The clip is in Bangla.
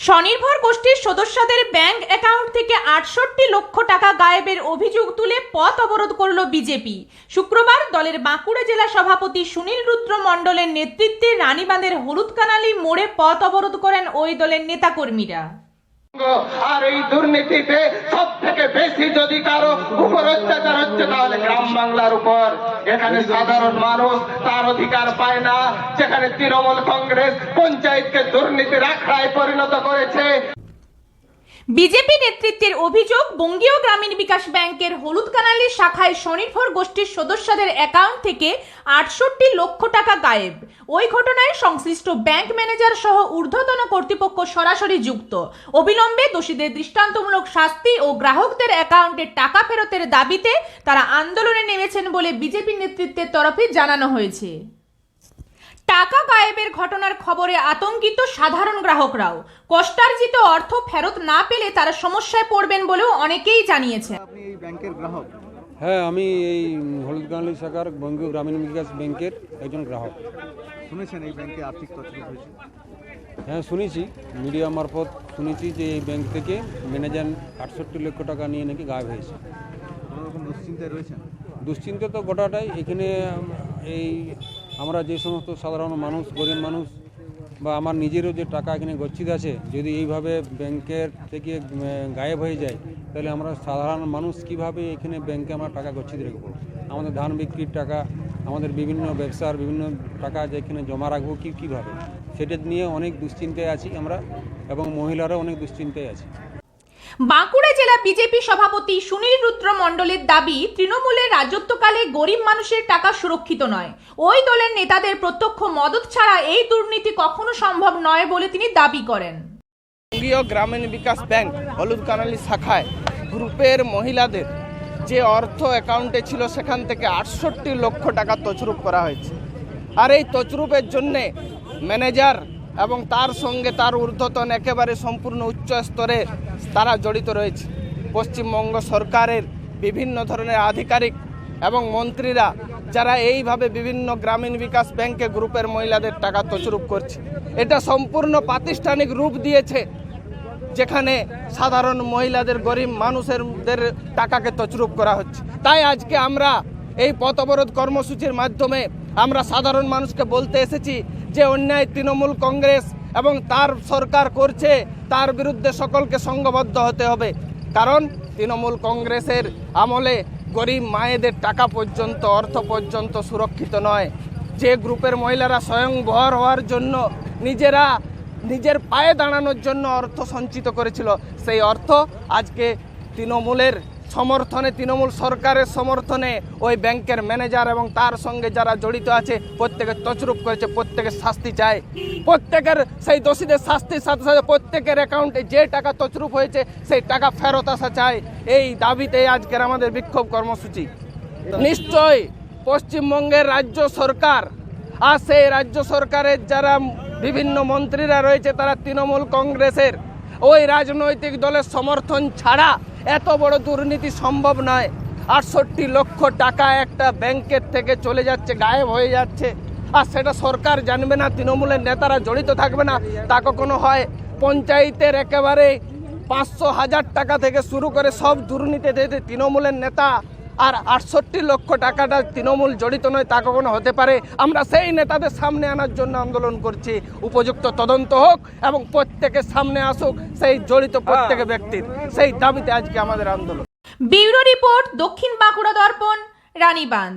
স্বনির্ভর গোষ্ঠীর সদস্যদের ব্যাংক অ্যাকাউন্ট থেকে আটষট্টি লক্ষ টাকা গায়েবের অভিযোগ তুলে পথ অবরোধ করল বিজেপি। শুক্রবার দলের বাঁকুড়া জেলা সভাপতি সুনীল রুদ্র মণ্ডলের নেতৃত্বে রানীবাঁধের হলুদ কানালি মোড়ে পথ অবরোধ করেন ওই দলের নেতাকর্মীরা। আর এই দুর্নীতিতে সব থেকে বেশি যদি কারও উপর অত্যাচার হচ্ছে তাহলে গ্রাম বাংলার উপর। এখানে সাধারণ মানুষ তার অধিকার পায় না, যেখানে তৃণমূল কংগ্রেস পঞ্চায়েতকে দুর্নীতির আখড়ায় পরিণত করেছে। বিজেপি নেতৃত্বের অভিযোগ, বঙ্গীয় গ্রামীণ বিকাশ ব্যাংকের হলুদকানালি শাখায় স্বনির্ভর গোষ্ঠীর সদস্যদের অ্যাকাউন্ট থেকে আটষট্টি লক্ষ টাকা গায়েব। ওই ঘটনায় সংশ্লিষ্ট ব্যাংক ম্যানেজার সহ ঊর্ধ্বতন কর্তৃপক্ষ সরাসরি যুক্ত। অবিলম্বে দোষীদের দৃষ্টান্তমূলক শাস্তি ও গ্রাহকদের অ্যাকাউন্টে টাকা ফেরতের দাবিতে তারা আন্দোলনে নেমেছেন বলে বিজেপি নেতৃত্বের তরফে জানানো হয়েছে। টাকা গায়েবের ঘটনার খবরে আতঙ্কিত সাধারণ গ্রাহকরাও। কষ্টার্জিত অর্থ ফেরত না পেলে তারা সমস্যায় পড়বেন বলেও অনেকেই জানিয়েছে আপনি এই ব্যাংকের গ্রাহক? হ্যাঁ আমি এই হলুদগাঁলি শাখার বঙ্গীয় গ্রামীণ বিকাশ ব্যাংকের একজন গ্রাহক। শুনেছেন এই ব্যাংকে আর্থিক তছরূপ হয়েছে হ্যাঁ শুনেছি। মিডিয়া মারফত শুনেছি যে এই ব্যাংক থেকে ম্যানেজার আটষট্টি লক্ষ টাকা নিয়ে নাকি গায়েব হয়েছে। কোনো রকম দুশ্চিন্তায় রয়েছেন? দুশ্চিন্তা তো গোটাটাই। এখানে এই আমরা যে সমস্ত সাধারণ মানুষ, গরিব মানুষ, বা আমার নিজেরও যে টাকা এখানে গচ্ছিত আছে, যদি এইভাবে ব্যাংকের থেকে গায়েব হয়ে যায়, তাহলে আমরা সাধারণ মানুষ কীভাবে এখানে ব্যাংকে আমরা টাকা গচ্ছিত রাখব আমাদের ধান বিক্রির টাকা, আমাদের বিভিন্ন ব্যবসার বিভিন্ন টাকা যেখানে জমা রাখব, কী, কীভাবে? সেটা নিয়ে অনেক দুশ্চিন্তায় আছি আমরা, এবং মহিলারাও অনেক দুশ্চিন্তায় আছে। বাঁকুড়া জেলা বিজেপি সভাপতি সুনীল রুদ্র মণ্ডলের দাবি, তৃণমূলের রাজত্বকালে গরিব মানুষের টাকা সুরক্ষিত নয়। ওই দলের নেতাদের প্রত্যক্ষ মদত ছাড়া এই দুর্নীতি কখনো সম্ভব নয় বলে তিনি দাবি করেন। গ্রামীণ বিকাশ ব্যাংক, হলুদ কানালি শাখায় গ্রুপের মহিলাদের যে অর্থ অ্যাকাউন্টে ছিল, সেখান থেকে আটষট্টি লক্ষ টাকা তছরূপ করা হয়েছে। আর এই তছরূপের জন্যে ম্যানেজার এবং তার সঙ্গে তার ঊর্ধ্বতন একেবারে সম্পূর্ণ উচ্চ স্তরে তারা জড়িত রয়েছে। পশ্চিমবঙ্গ সরকারের বিভিন্ন ধরনের আধিকারিক এবং মন্ত্রীরা যারা এইভাবে বিভিন্ন গ্রামীণ বিকাশ ব্যাংকে গ্রুপের মহিলাদের টাকা তছরূপ করছে। এটা সম্পূর্ণ প্রাতিষ্ঠানিক রূপ দিয়েছে, যেখানে সাধারণ মহিলাদের, গরিব মানুষেরদের টাকাকে তছরূপ করা হচ্ছে। তাই আজকে আমরা এই পথ অবরোধ কর্মসূচির মাধ্যমে আমরা সাধারণ মানুষকে বলতে এসেছি যে অন্যায় তৃণমূল কংগ্রেস এবং তার সরকার করছে, তার বিরুদ্ধে সকলকে সঙ্গবদ্ধ হতে হবে। কারণ তৃণমূল কংগ্রেসের আমলে গরিব মায়েদের টাকা পর্যন্ত, অর্থ পর্যন্ত সুরক্ষিত নয়। যে গ্রুপের মহিলারা স্বয়ংভর হওয়ার জন্য নিজেরা নিজের পায়ে দাঁড়ানোর জন্য অর্থ সঞ্চিত করেছিল, সেই অর্থ আজকে তৃণমূলের সমর্থনে তৃণমূল সরকারের সমর্থনে ওই ব্যাংকের ম্যানেজার এবং তার সঙ্গে যারা জড়িত আছে, প্রত্যেকে তছরূপ করেছে প্রত্যেকের শাস্তি চায়। প্রত্যেকের সেই দোষীদের শাস্তির সাথে সাথে প্রত্যেকের অ্যাকাউন্টে যে টাকা তছরূপ হয়েছে, সেই টাকা ফেরত আসা চায়। এই দাবিতে আজকের আমাদের বিক্ষোভ কর্মসূচি। নিশ্চয়ই পশ্চিমবঙ্গের রাজ্য সরকার আর সেই রাজ্য সরকারের যারা বিভিন্ন মন্ত্রীরা রয়েছে, তারা তৃণমূল কংগ্রেসের। ওই রাজনৈতিক দলের সমর্থন ছাড়া এত বড় দুর্নীতি সম্ভব নয়। আটষট্টি লক্ষ টাকা একটা ব্যাংকের থেকে চলে যাচ্ছে, গায়েব হয়ে যাচ্ছে। আর সেটা সরকার জানবে না, তৃণমূলের নেতারা জড়িত থাকবে না। তা কখনো হয়? পঞ্চায়েতের একেবারে পাঁচশো হাজার টাকা থেকে শুরু করে সব দুর্নীতিতে তৃণমূলের নেতা আর আটষট্টি লক্ষ টাকাটা তৃণমূল জড়িত নয় তা কখনো হতে পারে? আমরা সেই নেতাদের সামনে আনার জন্য আন্দোলন করছি। উপযুক্ত তদন্ত হোক এবং প্রত্যেকের সামনে আসুক সেই জড়িত প্রত্যেক ব্যক্তির সেই দাবিতে আজকে আমাদের আন্দোলন। ব্যুরো রিপোর্ট দক্ষিণ বাঁকুড়া দর্পণ রানীবাঁধ